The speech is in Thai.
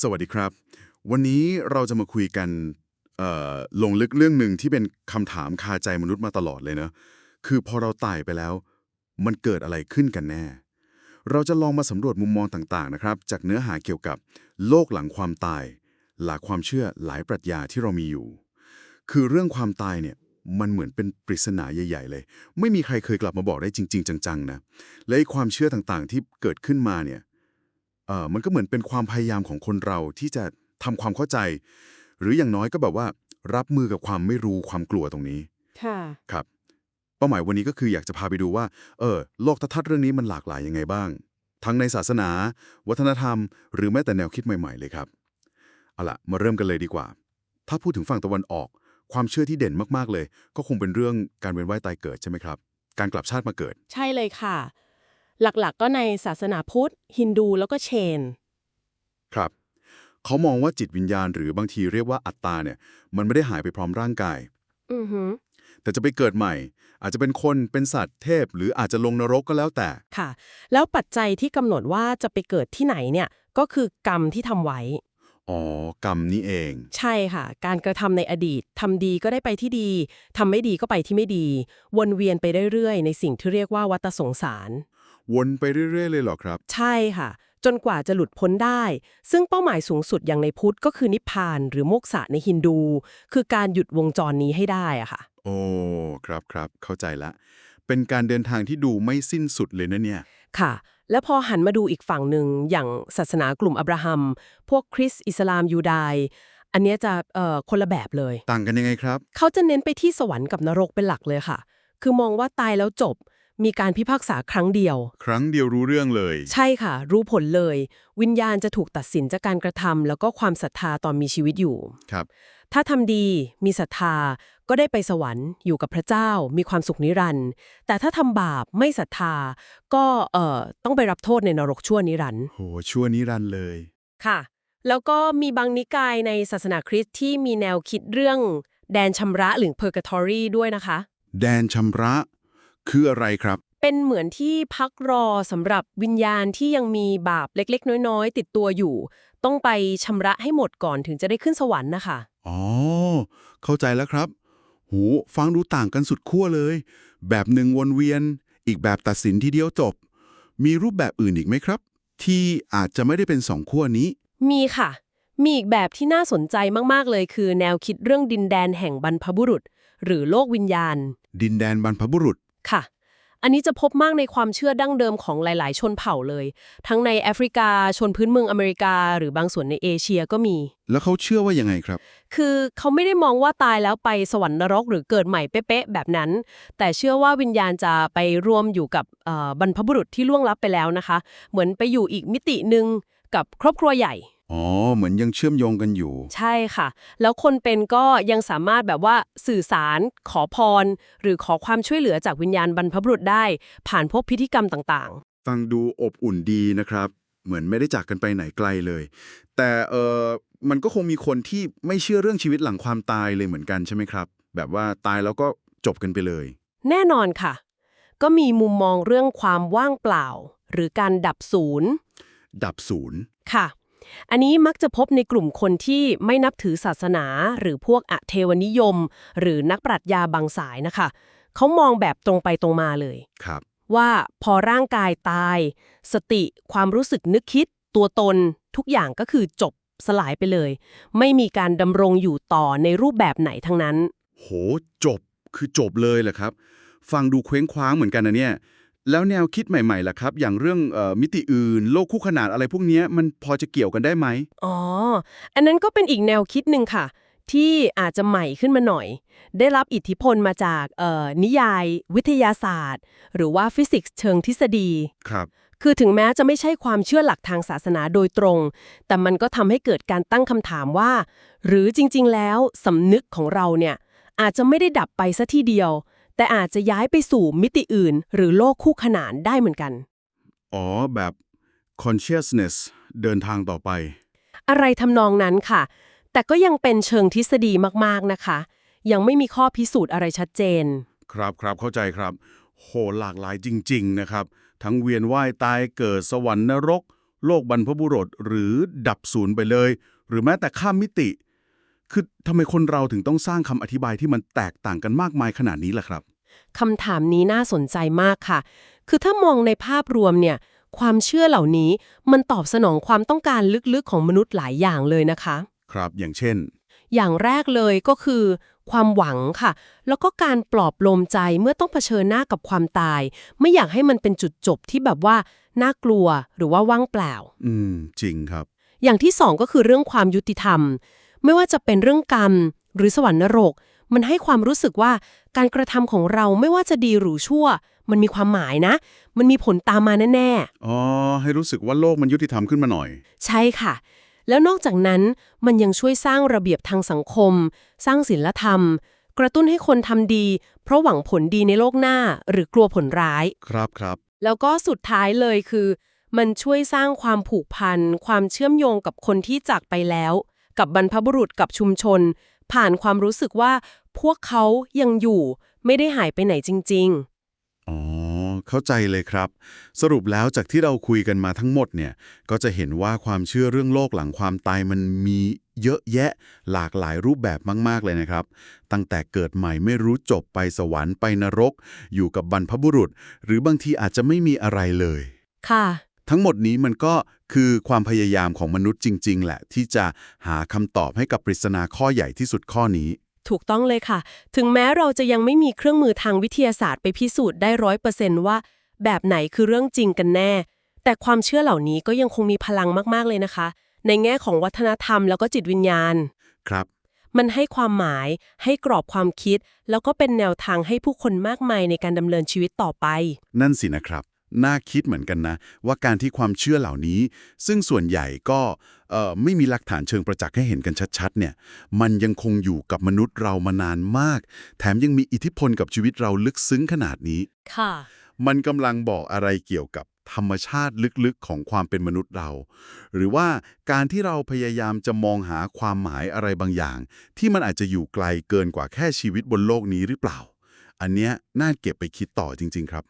สวัสดีครับ วันนี้เราจะมาคุยกันลงลึกเรื่องหนึ่งที่เป็นคำถามคาใจมนุษย์มาตลอดเลยเนะคือพอเราตายไปแล้ว มันเกิดอะไรขึ้นกันแน่ เราจะลองมาสำรวจมุมมองต่างๆนะครับ จากเนื้อหาเกี่ยวกับโลกหลังความตาย หลักความเชื่อหลายปรัชญาที่เรามีอยู่ คือเรื่องความตายเนี่ยมันเหมือนเป็นปริศนาใหญ่ ๆ เลย ไม่มีใครเคยกลับมาบอกได้จริง ๆ จังๆนะและไอความเชื่อต่างๆที่เกิดขึ้นมาเนี่ย เอ่อมันก็เหมือนเป็นความพยายามของคนเราที่จะทำความเข้าใจ หรืออย่างน้อยก็แบบว่า รับมือกับความไม่รู้ความกลัวตรงนี้ค่ะ ครับ เป้าหมายวันนี้ก็คืออยากจะพาไปดูว่า เออโลกทัศน์เรื่องนี้มันหลากหลายยังไงบ้าง ทั้งในศาสนา วัฒนธรรม หรือแม้แต่แนวคิดใหม่ ๆ เลยครับเอาล่ะมาเริ่มกันเลยดีกว่า ถ้าพูดถึงฝั่งตะวันออก ความเชื่อที่เด่นมากๆเลย ก็คงเป็นเรื่องการเวียนว่ายตายเกิดใช่ไหมครับ การกลับชาติมาเกิด ใช่เลยค่ะ หลักๆ ก็ในศาสนาพุทธ ฮินดูแล้วก็เชน ครับ เขามองว่าจิตวิญญาณหรือบางทีเรียกว่าอัตตาเนี่ย มันไม่ได้หายไปพร้อมร่างกาย อือหือแต่จะไปเกิดใหม่ อาจจะเป็นคนเป็นสัตว์เทพ หรืออาจจะลงนรกก็แล้วแต่ ค่ะ แล้วปัจจัยที่กำหนดว่าจะไปเกิดที่ไหนเนี่ยก็คือกรรมที่ทำไว้ อ๋อ กรรมนี้เอง ใช่ค่ะ การกระทำในอดีตทำดีก็ได้ไปที่ดีทำไม่ดีก็ไปที่ไม่ดี วนเวียนไปเรื่อยๆ ในสิ่งที่เรียกว่าวัฏสงสาร วนไปเรื่อย ๆ เลยเหรอครับ ใช่ค่ะ จนกว่าจะหลุดพ้นได้ ซึ่งเป้าหมายสูงสุดอย่างในพุทธก็คือนิพพานหรือโมกษะในฮินดู คือการหยุดวงจรนี้ให้ได้อะค่ะ โอ้ครับครับเข้าใจละ เป็นการเดินทางที่ดูไม่สิ้นสุดเลยนะเนี่ย ค่ะ แล้วพอหันมาดูอีกฝั่งหนึ่งอย่างศาสนากลุ่มอับราฮัม พวกคริสต์อิสลามยูไดายอันเนี้ยจะเอ่อคนละแบบเลย ต่างกันยังไงครับ เขาจะเน้นไปที่สวรรค์กับนรกเป็นหลักเลยค่ะ คือมองว่าตายแล้วจบ มีการพิพากษาครั้งเดียว ครั้งเดียวรู้เรื่องเลย ใช่ค่ะ รู้ผลเลย วิญญาณจะถูกตัดสินจากการกระทำแล้วก็ความศรัทธาตอนมีชีวิตอยู่ ครับ ถ้าทำดีมีศรัทธาก็ได้ไปสวรรค์อยู่กับพระเจ้า มีความสุขนิรันดร์แต่ถ้าทำบาปไม่ศรัทธา ก็เอ่อต้องไปรับโทษในนรกชั่วนิรันดร์โหชั่วนิรันดร์เลย ค่ะ แล้วก็มีบางนิกายในศาสนาคริสต์ที่มีแนวคิดเรื่อง แดนชำระหรือ purgatory ด้วยนะคะ แดนชำระ คืออะไรครับ เป็นเหมือนที่พักรอสำหรับวิญญาณที่ยังมีบาปเล็กๆ น้อยๆ ติดตัวอยู่ ต้องไปชำระให้หมดก่อนถึงจะได้ขึ้นสวรรค์นะคะ อ๋อ เข้าใจแล้วครับ หูฟังดูต่างกันสุดขั้วเลย แบบหนึ่งวนเวียน อีกแบบตัดสินทีเดียวจบ มีรูปแบบอื่นอีกไหมครับ ที่อาจจะไม่ได้เป็นสองขั้วนี้ มีค่ะ มีอีกแบบที่น่าสนใจมากๆเลยคือ แนวคิดเรื่องดินแดนแห่งบรรพบุรุษ หรือโลกวิญญาณ ดินแดนบรรพบุรุษ ค่ะ อันนี้จะพบมากในความเชื่อดั้งเดิมของหลาย ๆ ชนเผ่าเลย ทั้งในแอฟริกา ชนพื้นเมืองอเมริกา หรือบางส่วนในเอเชียก็มี แล้วเขาเชื่อว่ายังไงครับ คือเขาไม่ได้มองว่าตายแล้วไปสวรรค์นรกหรือเกิดใหม่เป๊ะๆแบบนั้น แต่เชื่อว่าวิญญาณจะไปรวมอยู่กับเอ่อบรรพบุรุษที่ล่วงลับไปแล้วนะคะ เหมือนไปอยู่อีกมิติหนึ่งกับครอบครัวใหญ่ อ๋อ เหมือนยังเชื่อมโยงกันอยู่ ใช่ค่ะ แล้วคนเป็นก็ยังสามารถแบบว่าสื่อสาร ขอพร หรือขอความช่วยเหลือจากวิญญาณบรรพบุรุษได้ ผ่านพวกพิธีกรรมต่างฟังดูอบอุ่นดีนะครับ เหมือนไม่ได้จากกันไปไหนไกลเลย แต่เออมันก็คงมีคนที่ไม่เชื่อเรื่องชีวิตหลังความตายเลยเหมือนกันใช่ไหมครับ แบบว่าตายแล้วก็จบกันไปเลย ๆ แน่นอนค่ะ ก็มีมุมมองเรื่องความว่างเปล่า หรือการดับศูนย์ ดับศูนย์ ค่ะ อันนี้มักจะพบในกลุ่มคนที่ไม่นับถือศาสนา หรือพวกอเทวนิยม หรือนักปรัชญาบางสายนะคะ เขามองแบบตรงไปตรงมาเลยครับ ว่าพอร่างกายตาย สติ ความรู้สึกนึกคิด ตัวตน ทุกอย่างก็คือจบสลายไปเลย ไม่มีการดำรงอยู่ต่อในรูปแบบไหนทั้งนั้น โห จบคือจบเลยเหรอครับ ฟังดูเคว้งคว้างเหมือนกันนะเนี่ย แล้วแนวคิดใหม่ๆล่ะครับ อย่างเรื่องเออมิติอื่น โลกคู่ขนานอะไรพวกเนี้ยมันพอจะเกี่ยวกันได้ไหมอ๋อ อันนั้นก็เป็นอีกแนวคิดหนึ่งค่ะ ที่อาจจะใหม่ขึ้นมาหน่อย ได้รับอิทธิพลมาจากเอ่อนิยาย วิทยาศาสตร์ หรือว่าฟิสิกส์เชิงทฤษฎีครับคือถึงแม้จะไม่ใช่ความเชื่อหลักทางศาสนาโดยตรง แต่มันก็ทำให้เกิดการตั้งคำถามว่า หรือจริงๆ แล้วสำนึกของเราเนี่ยอาจจะไม่ได้ดับไปซะทีเดียว แต่อาจจะย้ายไปสู่มิติอื่น หรือโลกคู่ขนานได้เหมือนกัน อ๋อ แบบ consciousness เดินทางต่อไป อะไรทำนองนั้นค่ะ แต่ก็ยังเป็นเชิงทฤษฎีมากๆนะคะ ยังไม่มีข้อพิสูจน์อะไรชัดเจน ครับครับเข้าใจครับ โหหลากหลายจริง ๆ นะครับ ทั้งเวียนว่ายตายเกิดสวรรค์นรก โลกบรรพบุรุษหรือดับศูนย์ไปเลย หรือแม้แต่ข้ามมิติ คือทำไมคนเราถึงต้องสร้างคำอธิบายที่มันแตกต่างกันมากมายขนาดนี้ล่ะครับ คำถามนี้น่าสนใจมากค่ะ คือถ้ามองในภาพรวมเนี่ย ความเชื่อเหล่านี้มันตอบสนองความต้องการลึกๆของมนุษย์หลายอย่างเลยนะคะ ครับ อย่างเช่น อย่างแรกเลยก็คือ ความหวังค่ะ แล้วก็การปลอบโลมใจเมื่อต้องเผชิญหน้ากับความตาย ไม่อยากให้มันเป็นจุดจบที่แบบว่าน่ากลัวหรือว่าว่างเปล่า อืม จริงครับ อย่างที่สองก็คือเรื่องความยุติธรรม ไม่ว่าจะเป็นเรื่องกรรม หรือสวรรค์นรก มันให้ความรู้สึกว่าการกระทำของเราไม่ว่าจะดีหรือชั่ว มันมีความหมายนะ มันมีผลตามมาแน่อ๋อให้รู้สึกว่าโลกมันยุติธรรมขึ้นมาหน่อยๆใช่ค่ะ แล้วนอกจากนั้นมันยังช่วยสร้างระเบียบทางสังคม สร้างศีลธรรม กระตุ้นให้คนทำดี เพราะหวังผลดีในโลกหน้า หรือกลัวผลร้าย ครับครับ แล้วก็สุดท้ายเลยคือ มันช่วยสร้างความผูกพัน ความเชื่อมโยงกับคนที่จากไปแล้ว กับบรรพบุรุษกับชุมชน ผ่านความรู้สึกว่าพวกเขายังอยู่ไม่ได้หายไปไหนจริงอ๋อ เข้าใจเลยครับ สรุปแล้วจากที่เราคุยกันมาทั้งหมดเนี่ย ก็จะเห็นว่าความเชื่อเรื่องโลกหลังความตายมันมีเยอะแยะหลากหลายรูปแบบมาก ๆ เลยนะครับ ตั้งแต่เกิดใหม่ไม่รู้จบไปสวรรค์ไปนรก อยู่กับบรรพบุรุษ หรือบางทีอาจจะไม่มีอะไรเลย ค่ะ ทั้งหมดนี้มันก็ คือความพยายามของมนุษย์จริง ๆ แหละ ที่จะหาคำตอบให้กับปริศนาข้อใหญ่ที่สุดข้อนี้ ถูกต้องเลยค่ะ ถึงแม้เราจะยังไม่มีเครื่องมือทางวิทยาศาสตร์ไปพิสูจน์ได้ร้อยเปอร์เซนต์ว่า แบบไหนคือเรื่องจริงกันแน่ แต่ความเชื่อเหล่านี้ก็ยังคงมีพลังมากๆเลยนะคะ ในแง่ของวัฒนธรรมแล้วก็จิตวิญญาณ ครับ มันให้ความหมาย ให้กรอบความคิด แล้วก็เป็นแนวทางให้ผู้คนมากมายในการดำเนินชีวิตต่อไป นั่นสินะครับ น่าคิดเหมือนกันนะ ว่าการที่ความเชื่อเหล่านี้ ซึ่งส่วนใหญ่ก็เอ่อไม่มีหลักฐานเชิงประจักษ์ให้เห็นกันชัดๆเนี่ยมันยังคงอยู่กับมนุษย์เรามานานมาก แถมยังมีอิทธิพลกับชีวิตเราลึกซึ้งขนาดนี้ค่ะ มันกำลังบอกอะไรเกี่ยวกับธรรมชาติลึกๆของความเป็นมนุษย์เรา หรือว่าการที่เราพยายามจะมองหาความหมายอะไรบางอย่าง ที่มันอาจจะอยู่ไกลเกินกว่าแค่ชีวิตบนโลกนี้หรือเปล่า อันเนี้ยน่าเก็บไปคิดต่อจริง ๆ ครับ